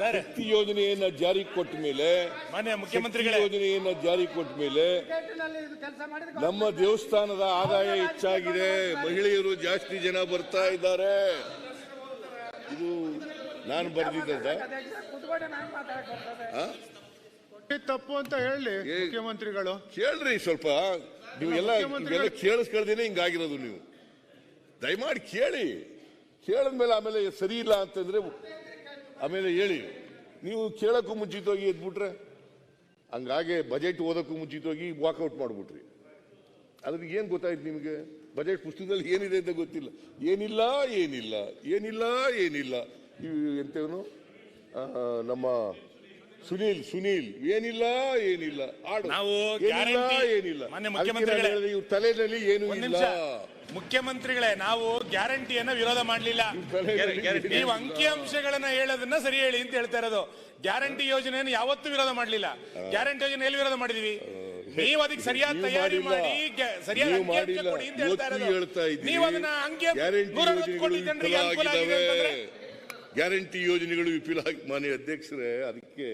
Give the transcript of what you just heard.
ಶಕ್ತಿ ಯೋಜನೆಯನ್ನ ಜಾರಿ ಕೊಟ್ಟ ಮೇಲೆ ಮಾನ್ಯ ಮುಖ್ಯಮಂತ್ರಿಗಳೇ. ಯೋಜನೆಯನ್ನ ಜಾರಿ ಕೊಟ್ಟ ಮೇಲೆ ನಮ್ಮ ದೇವಸ್ಥಾನದ ಆದಾಯ ಹೆಚ್ಚಾಗಿದೆ. ಮಹಿಳೆಯರು ಜಾಸ್ತಿ ಜನ ಬರ್ತಾ ಇದ್ದಾರೆ. ಇದು ನಾನು ಬರ್ದಿದ್ದ ತಪ್ಪು ಅಂತ ಹೇಳಿ ಮುಖ್ಯಮಂತ್ರಿಗಳು. ಕೇಳ್ರಿ ಸ್ವಲ್ಪ. ನೀವೆಲ್ಲ ಇವೆಲ್ಲ ಕೇಳಿಸ್ಕೊಳ್ದೇನೆ ಹಿಂಗಾಗಿರೋದು ನೀವು. ದಯಮಾಡಿ ಕೇಳಿ. ಕೇಳಿದ್ಮೇಲೆ ಆಮೇಲೆ ಸರಿ ಇಲ್ಲ ಅಂತಂದ್ರೆ ಆಮೇಲೆ ಹೇಳಿ, ನೀವು ಕೇಳೋಕ್ಕೂ ಮುಂಚಿತವಾಗಿ ಎದ್ಬಿಟ್ರೆ? ಹಂಗಾಗೆ ಬಜೆಟ್ ಓದೋಕ್ಕೂ ಮುಂಚಿತವಾಗಿ ವಾಕೌಟ್ ಮಾಡ್ಬಿಟ್ರಿ. ಅದ್ರ ಏನು ಗೊತ್ತಾಯ್ತು ನಿಮಗೆ? ಬಜೆಟ್ ಪುಸ್ತಕದಲ್ಲಿ ಏನಿದೆ ಅಂತ ಗೊತ್ತಿಲ್ಲ. ಏನಿಲ್ಲ ಏನಿಲ್ಲ ಏನಿಲ್ಲ ಏನಿಲ್ಲ. ಇವು ನಮ್ಮ ಸುನೀಲ್ ಸುನೀಲ್ ಏನಿಲ್ಲ ಏನಿಲ್ಲ. ಆಡು. ನಾವು ಏನಿಲ್ಲ guarantee- ಏನಿಲ್ಲ. ಮಾನ್ಯ ಅದಕ್ಕೆ ಮುಖ್ಯಮಂತ್ರಿಗಳೇ, ನಾನು ಹೇಳಿದೆ, ಇವ್ರ ತಲೆಯಲ್ಲಿ ಏನು ಒಂದ್ ಇಲ್ಲ. ನಿಮಿಷ. ಮುಖ್ಯಮಂತ್ರಿಗಳೇ ನಾವು ಗ್ಯಾರಂಟಿಯನ್ನ ವಿರೋಧ ಮಾಡಲಿಲ್ಲ. ನೀವು ನೀವು ಅಂಕಿಅಂಶಗಳನ್ನ ಹೇಳೋದನ್ನ ಸರಿ ಹೇಳಿ ಅಂತ ಹೇಳ್ತಾ ಇರೋದು. ಗ್ಯಾರಂಟಿ ಯೋಜನೆಯನ್ನು ಯಾವತ್ತೂ ವಿರೋಧ ಮಾಡಲಿಲ್ಲ. ಗ್ಯಾರಂಟಿ ಯೋಜನೆ ಎಲ್ಲಿ ವಿರೋಧ ಮಾಡಿದೀವಿ? ನೀವು ಅದಕ್ಕೆ ಸರಿಯಾದ ನೀವು ತಯಾರಿ ಮಾಡಿಲ್ಲ. ಮಾಡಿ ಗ್ಯಾ- ಸರಿಯಾದ ನೀವು ಅಂಕಿಅಂಶ ಮಾಡಿಲ್ಲ. ಕೊಡಿ ಅಂತ ಹೇಳ್ತಾ ಇವತ್ತು ಇರೋದು. ನೀವು ಅದನ್ನ ಅಂಕಿ ಗ್ಯಾರಂಟಿ ನೂರ ಅರವತ್ತು ಕೋಟಿ ಯೋಜನೆಗಳು ಜನರಿಗೆ ಅನುಕೂಲ ಆಗಿದೆ ವಿಫಲ ಅಂತಂದ್ರೆ. ಗ್ಯಾರಂಟಿ ಯೋಜನೆಗಳು ವಿಫಲ ಮಾನ್ಯ ಅಧ್ಯಕ್ಷರೇ ಅದಕ್ಕೆ